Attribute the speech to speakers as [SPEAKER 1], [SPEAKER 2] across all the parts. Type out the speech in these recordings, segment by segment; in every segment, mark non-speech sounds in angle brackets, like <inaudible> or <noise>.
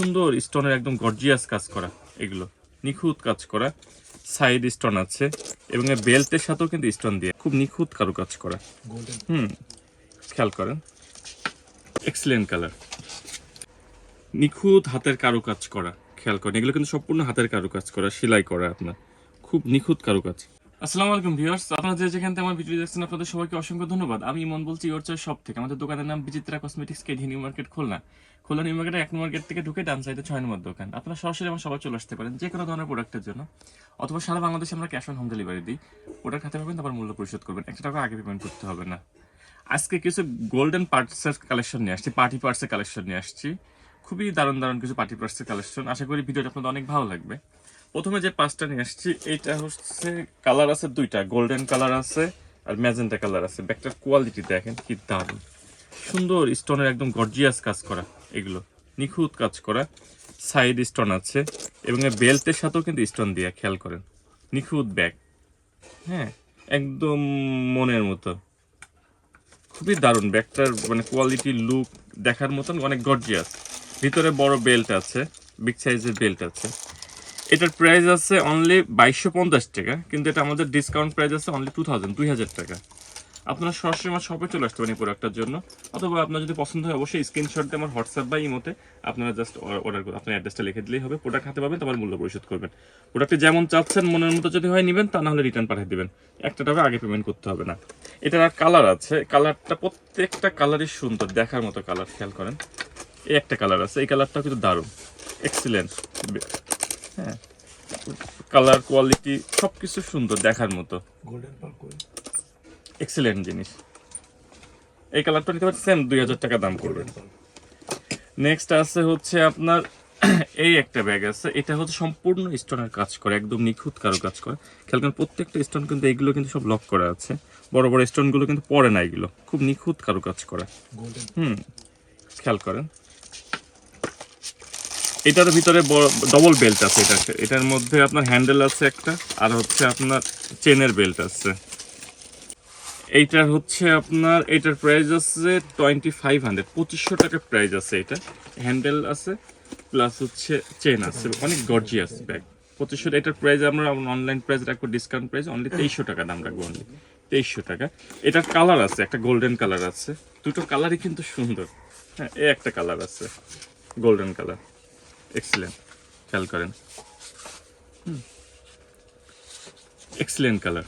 [SPEAKER 1] সুন্দর স্টোনের একদম গর্জিয়াস কাজ করা এগুলো। নিখুঁত কাজ করা। সাইড স্টোন আছে এবং বেল্টের সাথেও কিন্তু স্টোন দিয়ে খুব নিখুঁত কারু কাজ করা। হুম, খেয়াল করেন। এক্সিলেন্ট কালার নিখুঁত হাতের কারুকাজ করা, খেয়াল করেন। এগুলো কিন্তু সম্পূর্ণ হাতের কারুকাজ করা, সেলাই করা আপনার। খুব নিখুঁত কারুকাজ। আসসালামু আলাইকুম ভিউয়ার্স, আপনারা যে যেখান থেকে আমার ভিডিও দেখছেন, আপনাদের সবাইকে অসংখ্য ধন্যবাদ। আমি ইমন বলছি ইওর চয়েস শপ থেকে আমাদের দোকানের নাম Bichitra cosmetics KD new market Khulna. Khulna new মার্কেটে এক নম্বর গেট থেকে ঢুকে ডান সাইডে ছয় নম্বর দোকান। আপনারা সরাসরি আমার সবাই চলে আসতে পারেন যে কোনো ধরনের প্রোডাক্টের জন্য। অথবা সারা বাংলাদেশে আমরা ক্যাশ অন হোম ডেলিভারি দিই। প্রোডাক্ট হাতে পাবেন, তারপর মূল্য পরিশোধ করবেন। একটা টাকা আগে পেমেন্ট করতে হবে না। আজকে কিছু গোল্ডেন পার্টসের কালেকশন নিয়ে আসছি পার্টি পার্টসের কালেকশন নিয়ে আসছি। খুবই দারুণ দারুণ কিছু পার্টি পার্টসের কালেকশন আশা করি ভিডিওটা আপনাদের অনেক ভালো লাগবে। প্রথমে যে পাঁচটা নিয়ে আসছি, এইটা হচ্ছে কালার আছে দুইটা। গোল্ডেন কালার আছে আর ম্যাজেন্টা কালার আছে। ব্যাগটার কোয়ালিটি দেখেন কি দারুণ। সুন্দর স্টোনের একদম গর্জিয়াস কাজ করা এগুলো। নিখুঁত কাজ করা। সাইড স্টোন আছে এবং বেল্টের সাথেও কিন্তু স্টোন দিয়ে খেয়াল করেন। নিখুঁত ব্যাগ হ্যাঁ একদম মনের মতো। খুবই দারুণ ব্যাগটার মানে কোয়ালিটি লুক দেখার মতন অনেক গর্জিয়াস ভিতরে বড় বেল্ট আছে বিগ সাইজের বেল্ট আছে। এটার প্রাইস আছে অনলি বাইশশো পঞ্চাশ টাকা, কিন্তু এটা আমাদের ডিসকাউন্ট প্রাইস আছে অনলি টু থাউজেন্ড দুই হাজার টাকা। আপনারা সরাসরি আমার শপে চলে আসতে পারেন এই প্রোডাক্টটার জন্য, অথবা আপনার যদি পছন্দ হয় অবশ্যই স্ক্রিনশট দিয়ে আমার হোয়াটসঅ্যাপ বা ইমোতে আপনারা জাস্ট অর্ডার করুন আপনার অ্যাড্রেসটা লিখে দিলেই হবে প্রোডাক্ট হাতে পাবেন, তারপর মূল্য পরিশোধ করবেন। প্রোডাক্টে যেমন চাচ্ছেন, মনের মতো যদি হয় নেবেন, তা না হলে রিটার্ন পাঠিয়ে দেবেন। একটা টাকা আগে পেমেন্ট করতে হবে না। এটার আর কালার আছে কালারটা প্রত্যেকটা কালারই সুন্দর, দেখার মতো কালার খেয়াল করেন। এই একটা কালার আছে, এই কালারটাও কিন্তু দারুণ এক্সিলেন্ট হ্যাঁ। কালার কোয়ালিটি সব কিছু সুন্দর দেখার মতো।
[SPEAKER 2] গোল্ডেন পার্ক
[SPEAKER 1] জিনিস। এই কালারটা নিতে পারছি সেম দুই হাজার টাকা দাম করবে। নেক্সট আছে হচ্ছে আপনার <clears throat> এই একটা ব্যাগ আছে। এটা হচ্ছে সম্পূর্ণ স্টোনের কাজ করে একদম নিখুঁত কারও কাজ করে। খেয়াল করেন প্রত্যেকটা স্টোন কিন্তু এইগুলো কিন্তু সব লক করা আছে। বড় বড় স্টোনগুলো কিন্তু পড়ে না এগুলো। খুব নিখুঁত কারও কাজ করা।
[SPEAKER 2] গোল্ডেন
[SPEAKER 1] হুম। খেয়াল করেন। এটার ভিতরে ডবল বেল্ট আছে এটা এটার মধ্যে আপনার হ্যান্ডেল আছে একটা, আর হচ্ছে আপনার চেনের বেল্ট আছে। এইটার হচ্ছে আপনার, এটার প্রাইস আছে টোয়েন্টি ফাইভ হান্ড্রেড পঁচিশশো টাকার প্রাইস আছে এটা। হ্যান্ডেল আছে প্লাস হচ্ছে চেন আছে, অনেক গর্জি গর্জিয়াস ব্যাগ পঁচিশশো, এটার প্রাইস আমরা অনলাইন প্রাইস রাখব ডিসকাউন্ট প্রাইস অনলি তেইশশো টাকা দাম রাখব অনলি তেইশশো টাকা। এটার কালার আছে, একটা গোল্ডেন কালার আছে। দুটো কালারই কিন্তু সুন্দর। হ্যাঁ এই একটা কালার আছে গোল্ডেন কালার এক্সিলেন্ট খেয়াল করেন এক্সিলেন্ট কালার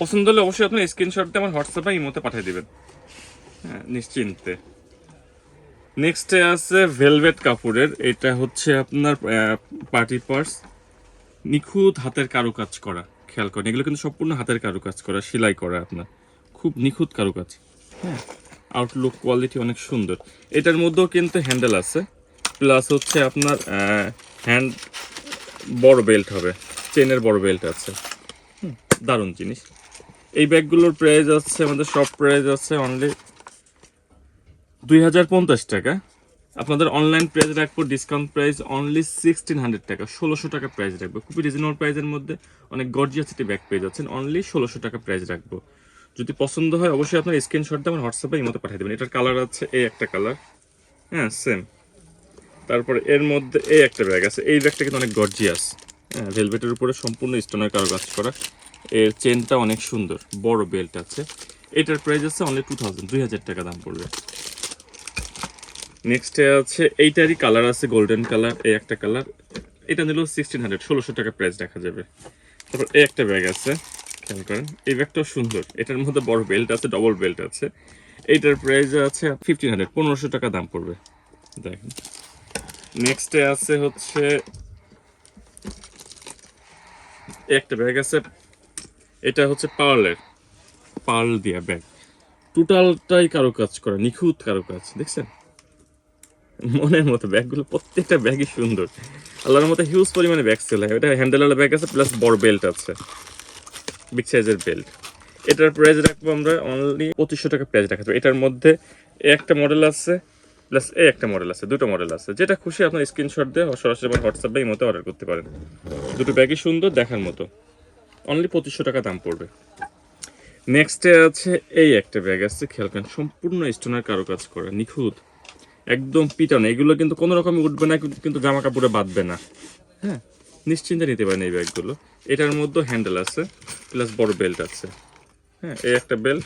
[SPEAKER 1] পছন্দ হলে অবশ্যই আপনি স্ক্রিনশট দিয়ে আমার হোয়াটসঅ্যাপে ইমোতে পাঠিয়ে দিবেন। হ্যাঁ নিশ্চিন্তে নেক্সটে আছে ভেলভেট কাপড়ের। এটা হচ্ছে আপনার পার্টি পার্স নিখুঁত হাতের কারুকাজ করা। খেয়াল করেন, এগুলো কিন্তু সম্পূর্ণ হাতের কারুকাজ করা, সেলাই করা আপনার। খুব নিখুঁত কারুকাজ। হ্যাঁ আউটলুক কোয়ালিটি অনেক সুন্দর। এটার মধ্যেও কিন্তু হ্যান্ডেল আছে। প্লাস হচ্ছে আপনার হ্যান্ড বড় বেল্ট হবে। চেনের বড় বেল্ট আছে। দারুণ জিনিস। এই ব্যাগগুলোর প্রাইস আছে আমাদের সব প্রাইস আছে অনলি দুই হাজার পঞ্চাশ টাকা। আপনাদের অনলাইন প্রাইস রাখব discount price only sixteen hundred টাকা। ষোলোশো টাকা প্রাইস রাখব। খুবই রিজনেবল প্রাইসের মধ্যে অনেক গর্জিয়াস ব্যাগ পেয়ে যাচ্ছেন। অনলি ষোলোশো টাকা প্রাইস রাখব। যদি পছন্দ হয়, অবশ্যই আপনার স্ক্রিনশট দিয়ে আমার হোয়াটসঅ্যাপে এই মতো পাঠিয়ে দেবেন। এটার কালার আছে এই একটা কালার হ্যাঁ সেম তারপরে এর মধ্যে এই একটা ব্যাগ আছে। এই ব্যাগটা কিন্তু অনেক গর্জিয়াস হ্যাঁ ভেলভেটের উপরে সম্পূর্ণ স্টোনের কারও কাজ করা। এর চেনটা অনেক সুন্দর। বড় বেল্ট আছে। এটার প্রাইস আছে অনলি টু থাউজেন্ড দুই হাজার টাকা দাম পড়বে। নেক্সটে আছে, এইটারই কালার আছে গোল্ডেন কালার এই একটা কালার এটা নিলেও সিক্সটিন হান্ড্রেড ষোলোশো টাকা প্রাইস দেখা যাবে। তারপর এই একটা ব্যাগ আছে, খেয়াল করেন। এই ব্যাগটাও সুন্দর। এটার মধ্যে বড় বেল্ট আছে ডবল বেল্ট আছে। এইটার প্রাইস আছে ফিফটিন হান্ড্রেড পনেরোশো টাকা দাম পড়বে। দেখেন। নেক্সটে আছে হচ্ছে একটা ব্যাগ আছে, এটা হচ্ছে পার্লের। পার্ল দিয়া ব্যাগ টোটালটাই কারও কাজ করা, নিখুঁত কারও কাজ, দেখছেন? মনের মতো ব্যাগগুলো, প্রত্যেকটা ব্যাগই সুন্দর। আল্লাহর মতো হিউজ পরিমাণে ব্যাগ সেল হয়। এটা হ্যান্ডেলওয়ালা ব্যাগ আছে প্লাস বড় বেল্ট আছে। বিগ সাইজের বেল্ট এটার প্রাইস রাখব আমরা অনলি পঁচিশশো টাকা প্রাইস রাখা। এটার মধ্যে একটা মডেল আছে প্লাস এই একটা মডেল আছে, দুটো মডেল আছে। যেটা খুশি আপনার স্ক্রিনশট দিয়ে সরাসরি আমার হোয়াটসঅ্যাপ বা মতো অর্ডার করতে পারেন। দুটো ব্যাগই সুন্দর, দেখার মতো। অনলি পঁচিশশো টাকা দাম পড়বে। নেক্সটে আছে, এই একটা ব্যাগ আছে, খেয়াল করেন, সম্পূর্ণ স্টোনের কারও কাজ করা, নিখুঁত। একদম পিটানো, এগুলো কিন্তু কোনো রকমই উঠবে না, কিন্তু জামা কাপড়ে বাঁধবে না। হ্যাঁ নিশ্চিন্তে নিতে পারেন এই ব্যাগগুলো। এটার মধ্যে হ্যান্ডেল আছে প্লাস বড় বেল্ট আছে। হ্যাঁ এই একটা বেল্ট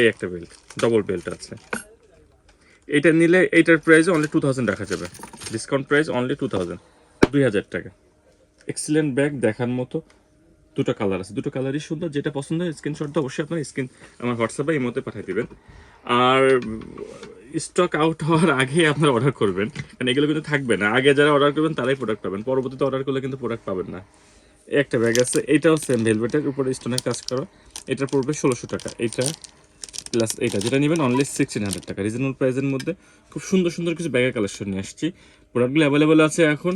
[SPEAKER 1] এই একটা বেল্ট ডবল বেল্ট আছে। এটা নিলে এইটার প্রাইস অনলি টু থাউজেন্ড রাখা যাবে। Discount price only two thousand দুই হাজার টাকা। এক্সিলেন্ট ব্যাগ দেখার মতো দুটো কালার আছে। দুটো কালারই সুন্দর, যেটা পছন্দ হয় স্ক্রিনশটটা অবশ্যই আপনার স্ক্রিন আমার হোয়াটসঅ্যাপে এই মধ্যে পাঠিয়ে দিবেন। আর স্টক আউট হওয়ার আগে আপনারা অর্ডার করবেন। কারণ এগুলো কিন্তু থাকবে না। আগে যারা অর্ডার করবেন, তারাই প্রোডাক্ট পাবেন। পরবর্তীতে অর্ডার করলে কিন্তু প্রোডাক্ট পাবেন না। একটা ব্যাগ আছে, এটাও সেম ভেলভেটের উপরে স্টোনের কাজ করা। এটার পড়বে ষোলোশো টাকা। এটা প্লাস এটা, যেটা নেবেন অনলি সিক্সটিন হান্ড্রেড টাকা। রিজনেবল প্রাইসের মধ্যে খুব সুন্দর সুন্দর কিছু ব্যাগের কালেকশন নিয়ে আসছি। প্রোডাক্টগুলো অ্যাভেলেবেল আছে এখন,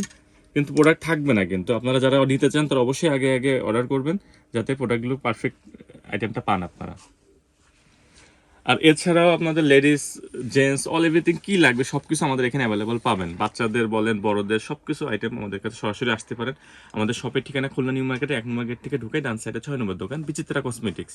[SPEAKER 1] কিন্তু প্রোডাক্ট থাকবে না কিন্তু। আপনারা যারা নিতে চান, তারা অবশ্যই আগে আগে অর্ডার করবেন, যাতে প্রোডাক্টগুলো পারফেক্ট আইটেমটা পান আপনারা। আর এছাড়াও আপনাদের লেডিস জেন্টস অল এভরিথিং কি লাগবে সব কিছু আমাদের এখানে অ্যাভেলেবল পাবেন। বাচ্চাদের বলেন, বড়দের সব কিছু আইটেম আমাদের কাছে সরাসরি আসতে পারেন। আমাদের শপের ঠিকানা খুলনা নিউ মার্কেটে, এক নম্বর গেট থেকে ঢুকে ডান সাইডে ছয় নম্বর দোকান, বিচিত্রা কসমেটিক্স